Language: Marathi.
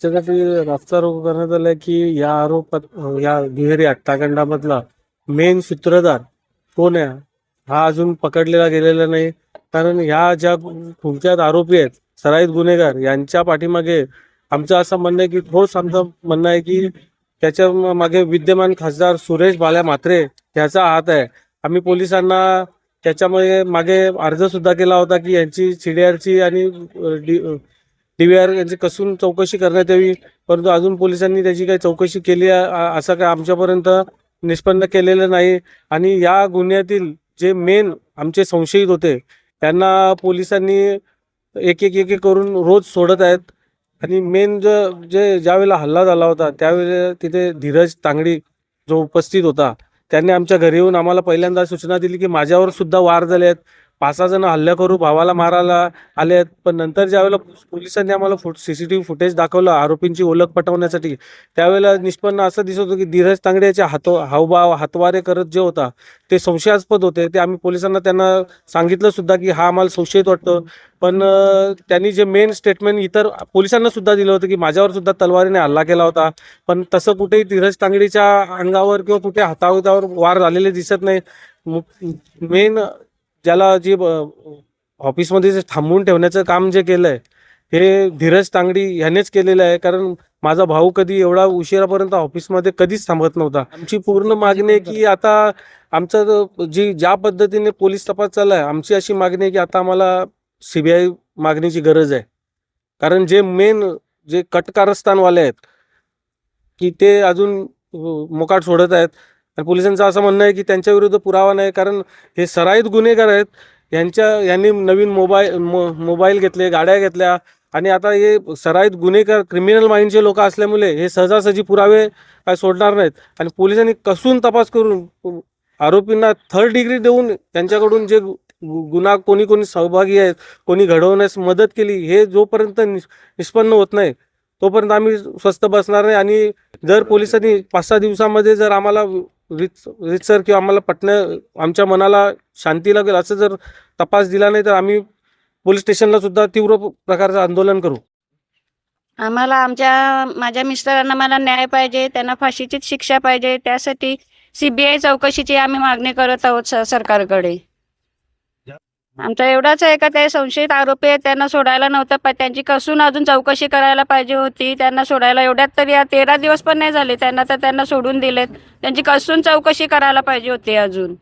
त्याच्यासाठी रस्ता रोको करण्यात आलाय की या आरोपात या दुहेरी हत्याकांडामधला मेन सूत्रधार कोण आहे हा अजून पकडलेला गेलेला नाही. कारण ह्या ज्या तुमच्यात आरोपी आहेत सराईत गुन्हेगार यांच्या पाठीमागे आमचं असं म्हणणं आहे की ठोस आमचं म्हणणं आहे की त्याच्यामागे विद्यमान खासदार सुरेश बाल्या म्हात्रे याचा हात आहे. आम्ही पोलिसांना त्याच्यामुळे मागे अर्ज सुद्धा केला होता की यांची सीडीआरची आणि डीव्हीआर यांची कसून चौकशी करण्यात यावी परंतु अजून पोलिसांनी त्याची काही चौकशी केली आहे, असं काय आमच्यापर्यंत निष्पन्न केलेलं नाही. आणि या गुन्ह्यातील जे मेन आमचे संशयित होते त्यांना पोलिसांनी एक एक एक एक करून रोज सोडत आहेत. आणि मेन जो जे ज्यावेळेला हल्ला झाला होता त्यावेळेला तिथे धीरज तांगडी जो उपस्थित होता त्यांनी आमच्या घरी येऊन आम्हाला पहिल्यांदा सूचना दिली की माझ्यावर सुद्धा वार झाले आहेत. पाच सहा जण हल्ला करू भावाला मारायला आले आहेत. पण नंतर ज्यावेळेला पोलिसांनी आम्हाला foot C C T V footage दाखवलं आरोपींची ओळख पटवण्यासाठी त्यावेळेला निष्पन्न असं दिसत होतं की धीरज तांगड्याचे हात हावभाव हातवारे करत जे होता ते संशयास्पद होते. ते आम्ही पोलिसांना त्यांना सांगितलं सुद्धा की हा आम्हाला संशयित वाटतं. पण त्यांनी जे मेन स्टेटमेंट इतर पोलिसांना सुद्धा दिलं होतं की माझ्यावर सुद्धा तलवारीने हल्ला केला होता. पण तसं कुठेही धीरज तांगडीच्या अंगावर किंवा कुठे हातावर वार झालेले दिसत नाही. मेन ज्याला जी ऑफिसमध्ये जे थांबवून ठेवण्याचं काम जे केलंय हे धीरज तांगडी ह्यानेच केलेलं आहे. कारण माझा भाऊ कधी एवढा उशिरापर्यंत ऑफिसमध्ये कधीच थांबत नव्हता. आमची पूर्ण मागणी आहे की आता आमचं जी ज्या पद्धतीने पोलीस तपास चाललाय आमची अशी मागणी आहे की आता आम्हाला सीबीआय मागणीची गरज आहे. कारण जे मेन जे कटकारस्थानवाले आहेत की ते अजून मोकाट सोडत आहेत. आणि पोलिसांचं असं म्हणणं आहे की त्यांच्या विरुद्ध पुरावा नाही कारण हे सराईत गुन्हेगार आहेत. यांच्या यांनी नवीन मोबाईल मो मोबाईल घेतले गाड्या घेतल्या. आणि आता हे सराईत गुन्हेगार क्रिमिनल माइंडचे लोक असल्यामुळे हे सहजासहजी पुरावे काय सोडणार नाहीत. आणि पोलिसांनी कसून तपास करून आरोपींना थर्ड डिग्री देऊन त्यांच्याकडून जे गु- गु- गुन्हा कोणी कोणी सहभागी आहेत कोणी घडवण्यास मदत केली हे जोपर्यंत निष्पन्न होत नाही तोपर्यंत आम्ही स्वस्त बसणार नाही. आणि जर पोलिसांनी पाच सहा दिवसामध्ये जर आम्हाला रित रितसर किंवा आम्हाला पटण्या आमच्या मनाला शांती लागेल असं जर तपास दिला नाही तर आम्ही पोलीस स्टेशनला सुद्धा तीव्र प्रकारचं आंदोलन करू. आम्हाला आमच्या माझ्या मिस्टरांना मला न्याय पाहिजे त्यांना फाशीचीच शिक्षा पाहिजे त्यासाठी सीबीआय चौकशीची आम्ही मागणी करत आहोत स- सरकारकडे. आमचा एवढाच आहे का ते संशयित आरोपी आहेत त्यांना सोडायला नव्हतं पण त्यांची कसून अजून चौकशी करायला पाहिजे होती. त्यांना सोडायला एवढ्यात तरी या तेरा दिवस पण नाही झाले त्यांना तर त्यांना सोडून दिलेत. त्यांची कसून चौकशी करायला पाहिजे होती अजून.